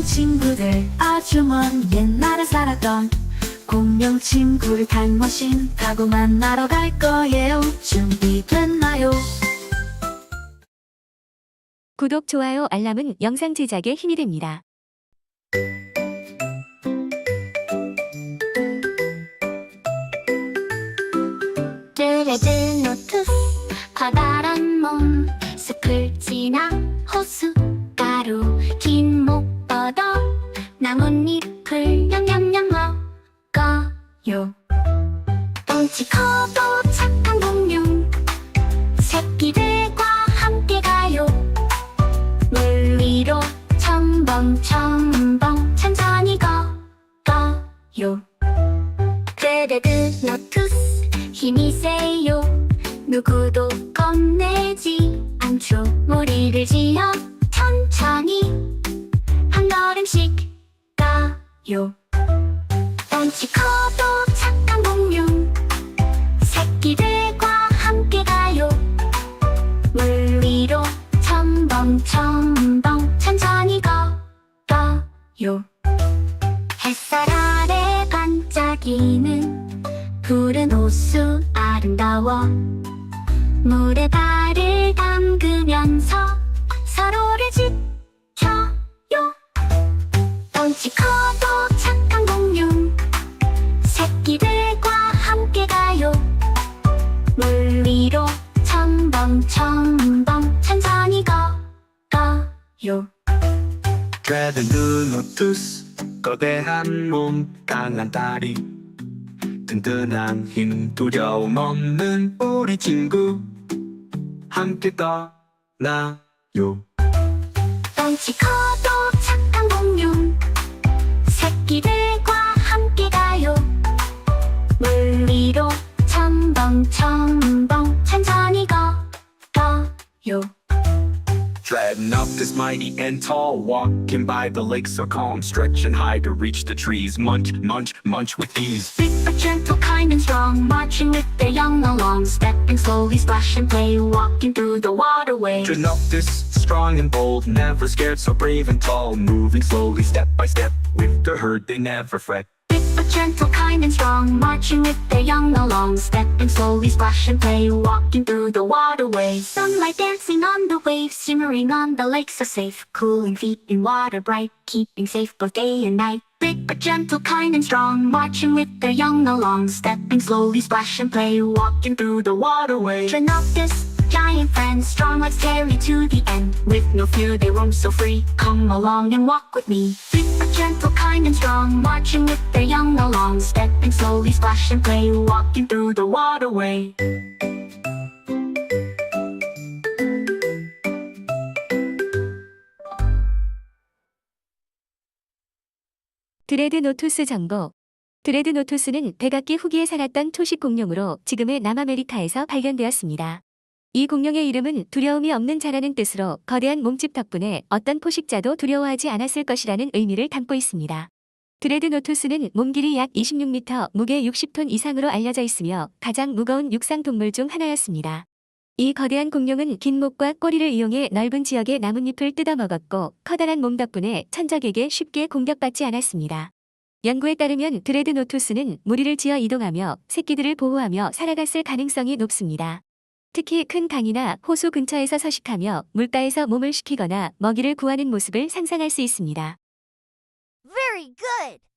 공룡 친구들 아주 먼 옛날에 살았던 공룡 친구를 타임머신 타고 만나러 갈 거예요 준비됐나요? 구독, 좋아요, 알람은 영상 제작에 힘이 됩니다. 드레드 나뭇잎을 냠냠냠 먹어요. 덩치 커도 착한 공룡. 새끼들과 함께 가요. 물 위로 첨벙첨벙 천천히 걸어요. 드레드노투스 힘이 세요. 누구도 겁내지 않죠. 머리를 지어 천천히 요. 덩치 커도 착한 공룡. 새끼들과 함께 가요. 물 위로 첨벙첨벙 천천히 걸어요. 햇살 아래 반짝이는 푸른 호수 아름다워. 물에 발을 담그면서 서로를 지켜요. 덩치 커도 첨벙첨벙 천천히 걸어요. 드레드노투스 거대한 몸 강한 다리 든든한 힘 두려움 없는 우리 친구 함께 떠나요. 커도 Dreading up this mighty and tall. Walking by the lake so calm. Stretching high to reach the trees. Munch, munch, munch with ease. Big but gentle, kind and strong. Marching with their young along. Stepping slowly, splash and play. Walking through the waterway. Dreading up this strong and bold. Never scared, so brave and tall. Moving slowly, step by step. With the herd, they never fret but gentle, kind and strong Marching with their young along Stepping slowly, splash and play Walking through the waterway. Sunlight dancing on the waves Shimmering on the lakes so safe. Cooling feet in water bright Keeping safe both day and night. Big but gentle, kind and strong Marching with their young along Stepping slowly, splash and play Walking through the waterway. Trenoctus, giant friends Strong like carry to the end. With no fear they roam so free. Come along and walk with me gentle, kind and strong Marching with their young along Stepping slowly, splash and play Walking through the waterway 드레드노투스 정보 드레드노투스는 백악기 후기에 살았던 초식 공룡으로 지금의 남아메리카에서 발견되었습니다. 이 공룡의 이름은 두려움이 없는 자라는 뜻으로 거대한 몸집 덕분에 어떤 포식자도 두려워하지 않았을 것이라는 의미를 담고 있습니다. 드레드노투스는 몸 길이 약 26m, 무게 60톤 이상으로 알려져 있으며 가장 무거운 육상 동물 중 하나였습니다. 이 거대한 공룡은 긴 목과 꼬리를 이용해 넓은 지역의 나뭇잎을 뜯어먹었고 커다란 몸 덕분에 천적에게 쉽게 공격받지 않았습니다. 연구에 따르면 드레드노투스는 무리를 지어 이동하며 새끼들을 보호하며 살아갔을 가능성이 높습니다. 특히 큰 강이나 호수 근처에서 서식하며 물가에서 몸을 식히거나 먹이를 구하는 모습을 상상할 수 있습니다. Very good!